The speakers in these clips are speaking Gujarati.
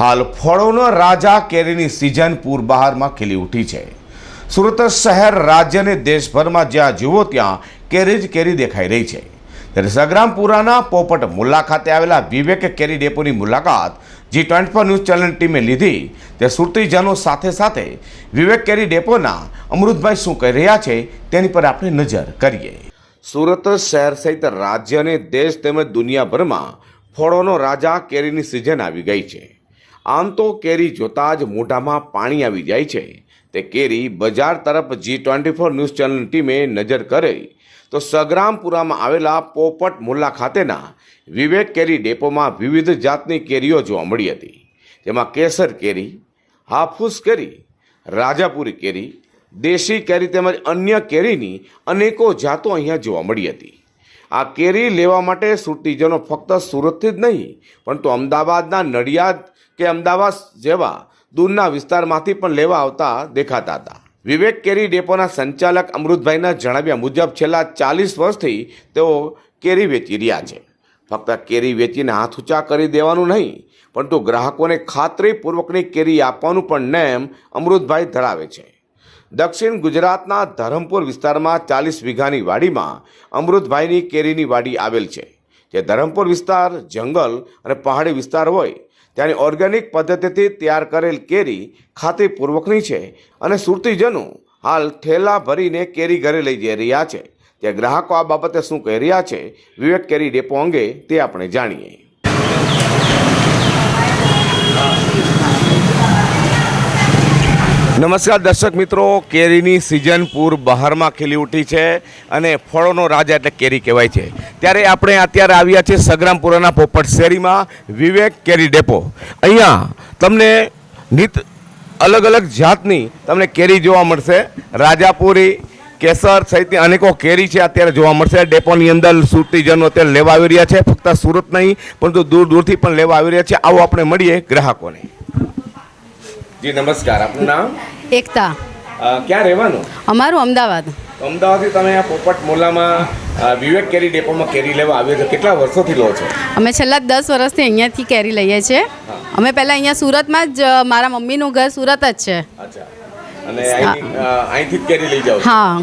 હાલ ફળોનો રાજા કેરીની સિઝન પૂર બહારમાં ખીલી ઉઠી છે. સુરત શહેર રાજ્ય અને દેશભરમાં જ્યાં જુઓ ત્યાં કેરી જ કેરી દેખાઈ રહી છે. ત્યારે સંગ્રામપુરાના પોપટ મુલ્લા ખાતે આવેલા વિવેક કેરી ડેપોની મુલાકાત G twenty four news channel ટીમે લીધી. તે સુરતીજનો સાથે સાથે વિવેક કેરી ડેપોના અમૃતભાઈ શું કહી રહ્યા છે તેની પર આપણે નજર કરીએ. સુરત શહેર સહિત રાજ્ય અને દેશ તેમજ દુનિયાભરમાં ફળોનો રાજા કેરીની સિઝન આવી ગઈ છે. આમ તો કેરી જોતાં જ મોઢામાં પાણી આવી જાય છે. તે કેરી બજાર તરફ જી ટ્વેન્ટી ફોર ન્યૂઝ ચેનલની ટીમે નજર કરી. તો સગ્રામપુરામાં આવેલા પોપટ મુલ્લા ખાતેના વિવેક કેરી ડેપોમાં વિવિધ જાતની કેરીઓ જોવા મળી હતી. તેમાં કેસર કેરી, હાફૂસ કેરી, રાજાપુરી કેરી, દેશી કેરી તેમજ અન્ય કેરીની અનેકો જાતો અહીંયા જોવા મળી હતી. આ કેરી લેવા માટે સુરતીજનો ફક્ત સુરતથી જ નહીં, પરંતુ અમદાવાદના નડિયાદ કે અમદાવાદ જેવા દૂરના વિસ્તારમાંથી પણ લેવા આવતા દેખાતા હતા. વિવેક કેરી ડેપોના સંચાલક અમૃતભાઈના જણાવ્યા મુજબ છેલ્લા ચાલીસ વર્ષથી તેઓ કેરી વેચી રહ્યા છે. ફક્ત કેરી વેચીને હાથ ઊંચા કરી દેવાનું નહીં, પરંતુ ગ્રાહકોને ખાતરીપૂર્વકની કેરી આપવાનું પણ નેમ અમૃતભાઈ ધરાવે છે. દક્ષિણ ગુજરાતના ધરમપુર વિસ્તારમાં ચાલીસ વીઘાની વાડીમાં અમૃતભાઈની કેરીની વાડી આવેલ છે. જે ધરમપુર વિસ્તાર, જંગલ અને પહાડી વિસ્તાર હોય ત્યાંની ઓર્ગેનિક પદ્ધતિથી તૈયાર કરેલ કેરી ખાતરીપૂર્વકની છે અને સુરતીજનો હાલ ઠેલા ભરીને કેરી ઘરે લઈ જઈ રહ્યા છે. ત્યાં ગ્રાહકો આ બાબતે શું કહી રહ્યા છે, વિવેક કેરી ડેપો અંગે તે આપણે જાણીએ. નમસ્કાર દર્શક મિત્રો, કેરીની સિઝન પૂર બહારમાં ખીલી ઉઠી છે અને ફળોનો રાજા એટલે કેરી કહેવાય છે. ત્યારે આપણે અત્યારે આવ્યા છીએ સગ્રામપુરાના પોપટ શેરીમાં, વિવેક કેરી ડેપો. અહીંયા તમને નિત અલગ અલગ જાતની તમને કેરી જોવા મળશે. રાજાપુરી, કેસર સહિતની અનેકો કેરી છે અત્યારે જોવા મળશે. ડેપોની અંદર સુરતીજનો અત્યારે લેવા આવી રહ્યા છે. ફક્ત સુરત નહીં, પરંતુ દૂર દૂરથી પણ લેવા આવી રહ્યા છે. આવો આપણે મળીએ ગ્રાહકોને. જી નમસ્કાર. આપનું નામ? એકતા. ક્યાં રહેવાનું? અમારું અમદાવાદ. અમદાવાદથી તમે આ પોપટ મોલામાં વિવેક કેરી ડેપોમાં કેરી લેવા આવ્યો છો. કેટલા વર્ષોથી લો છો? અમે છેલ્લા દસ વર્ષથી અહીંયાથી કેરી લઈએ છીએ. અમે પહેલાં અહીંયા સુરતમાં જ મારા મમ્મીનું ઘર સુરત જ છે. અને અહીંથી જ કેરી લઈ જાઓ હા.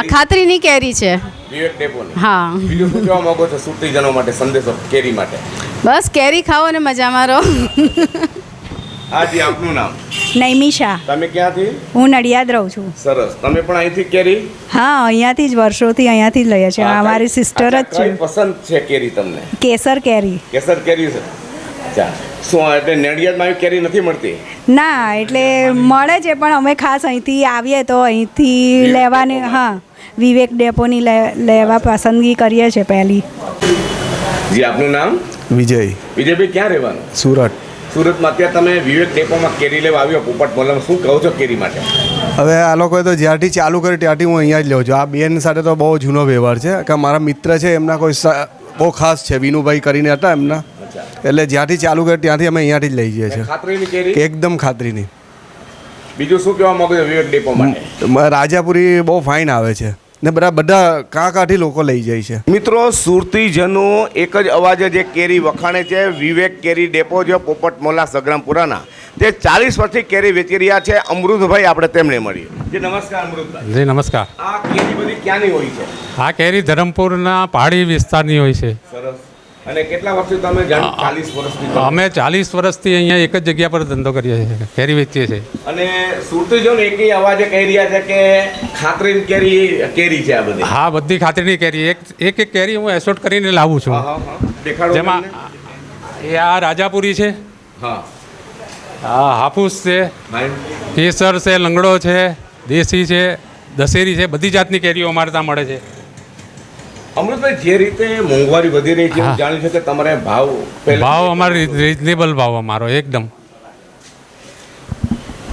આ ખાતરીની કેરી છે. વિવેક ડેપોની? હા. બીજું શું કહેવા માંગો છો? સુરતીજનો માટે સંદેશો કેરી માટે? બસ કેરી ખાઓ અને મજામાં રહો. હા જી આપનું નામ? નૈમિષા. તમે ક્યાંથી? હું નડિયાદ રહું છું. સરસ. તમે પણ અહીંથી કેરી? હા અહીંયાથી જ વર્ષોથી અહીંયાથી જ લઈએ છીએ. અમારી સિસ્ટર જ છે. પસંદ છે કેરી તમને? કેસર કેરી. કેસર કેરી છે? અચ્છા. શું એટલે નડિયાદમાં આવી કેરી નથી મળતી? ના એટલે મળે છે પણ અમે ખાસ અહીંથી આવીએ તો અહીંથી લેવાની હા વિવેક ડેપોની લે- લેવા પસંદગી કરીએ છીએ પહેલી. જી આપનું નામ? વિજય. વિજયભાઈ ક્યાં રહેવાનું? સુરત. સુરતમાં અત્યારે તમે વિવેક ડેપોમાં કેરી લેવા આવ્યો પોપટ મોલમ શું કહો છો કેરી માટે હવે આ લોકોએ તો જ્યારથી ચાલુ કરી ત્યારથી હું અહીંયા જ લઉં છું. આ બેન સાથે તો બહુ જૂનો વ્યવહાર છે. કે મારા મિત્ર છે એમના કોઈ બહુ ખાસ છે. વિનુભાઈ કરીને હતા એમના. એટલે જ્યાંથી ચાલુ કરે ત્યાંથી અમે અહીંયાથી જ લઈ જઈએ છીએ. ખાતરીની કેરી? એકદમ ખાતરીની. બીજું શું કહેવા માંગો છો વિવેક ડેપો માટે? રાજાપુરી બહુ ફાઇન આવે છે. ને બધા બધા કાં કાંઠી લોકો લઈ જાય છે. મિત્રો સુરતીજનો એક જ અવાજે જે કેરી વખાણે છે વિવેક કેરી ડેપો જે પોપટ મોલા સગરામપુરાના. તે ચાલીસ વર્ષથી કેરી વેચી રહ્યા છે. અમૃતભાઈ આપણે તેમને મળીએ. જી નમસ્કાર અમૃતભાઈ. જી નમસ્કાર. આ કેરી બધી ક્યાંની હોય છે? આ કેરી ધરમપુરના પહાડી વિસ્તારની હોય છે. સરસ. અને કેટલા વર્ષથી તમે ચાલીસ વર્ષથી અમે ચાલીસ વર્ષથી અહીંયા એક જ જગ્યા પર ધંધો કરીએ છીએ કેરી વેચીએ છીએ. અને સુરતીજનો એક અવાજે કહી રહ્યા છે કે ખાતરીન કેરી કેરી છે આ બધી. હા બધી ખાતરીની કેરી. એક એક એક કેરી હું એસોટ કરીને લાવું છું. જેમાં એ આ રાજાપુરી છે હા. આ હાફૂસ છે કેસર છે લંગડો છે દેશી છે દશેરી છે બધી જાતની કેરીઓ અમારે ત્યાં મળે છે. અમૃતભાઈ જે રીતે મોંઘવારી વધી રહી છે જાણ્યું છે કે તમારે ભાવ ભાવ અમારો રિઝનેબલ ભાવ અમારો એકદમ.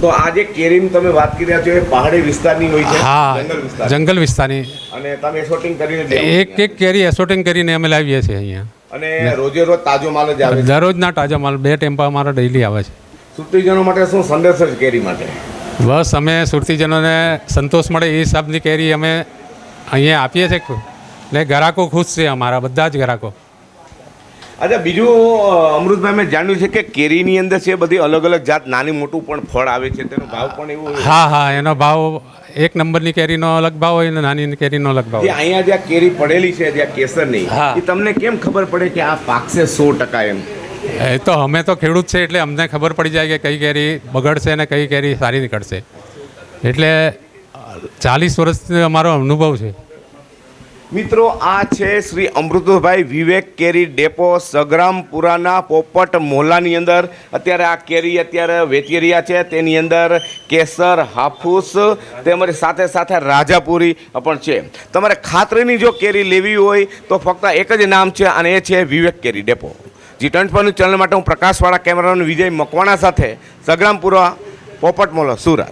તો આ જે કેરીની તમે વાત કરી રહ્યા છો એ પહાડી વિસ્તારની હોય છે હા જંગલ વિસ્તારની. અને તમે એસોટિંગ કરીને એક એક કેરી એસોટિંગ કરીને અમે લાવીએ છીએ અહીંયા. અને રોજે રોજ તાજો માલ જ આવે છે. દરરોજના તાજા માલ બે ટેમ્પા અમારા ડેઈલી આવે છે. સુરતીજનો માટે શું સંદેશ છે કેરી માટે? બસ અમે સુરતીજનોને સંતોષ મળે એ હિસાબની કેરી અમે અહીંયા આપીએ છીએ. એટલે ગ્રાહકો ખુશ છે અમારા બધા જ ગ્રાહકો અચ્છા બીજું અમૃતભાઈ મેં જાણ્યું છે કે કેરીની અંદર છે બધી અલગ અલગ જાત નાની મોટું પણ ફળ આવે છે તેનો ભાવ પણ એવો હા હા એનો ભાવ એક નંબરની કેરીનો અલગ ભાવ હોય અને નાની કેરીનો અલગ ભાવ હોય. અહીંયા જ્યાં કેરી પડેલી છે જ્યાં કેસરની. એ તમને કેમ ખબર પડે કે આ પાકશે સો ટકા એમ? એ તો અમે તો ખેડૂત છે એટલે અમને ખબર પડી જાય કે કઈ કેરી બગડશે અને કઈ કેરી સારી નીકળશે. એટલે ચાલીસ વર્ષથી અમારો અનુભવ છે. મિત્રો, આ છે શ્રી અમૃતભાઈ વિવેક કેરી ડેપો સગ્રામપુરાના પોપટ મોહલ્લાની અંદર. અત્યારે આ કેરી અત્યારે વેચી રહ્યા છે. તેની અંદર કેસર, હાફૂસ, તેમજ સાથે સાથે રાજાપુરી પણ છે. તમારે ખાતરીની જો કેરી લેવી હોય, તો ફક્ત એક જ નામ છે, અને એ છે Vivek Keri depot. G twenty channel માટે હું પ્રકાશવાળા કેમેરાનો વિજય મકવાણા સાથે સગ્રામપુરા પોપટ મોહલ્લો, સુરત.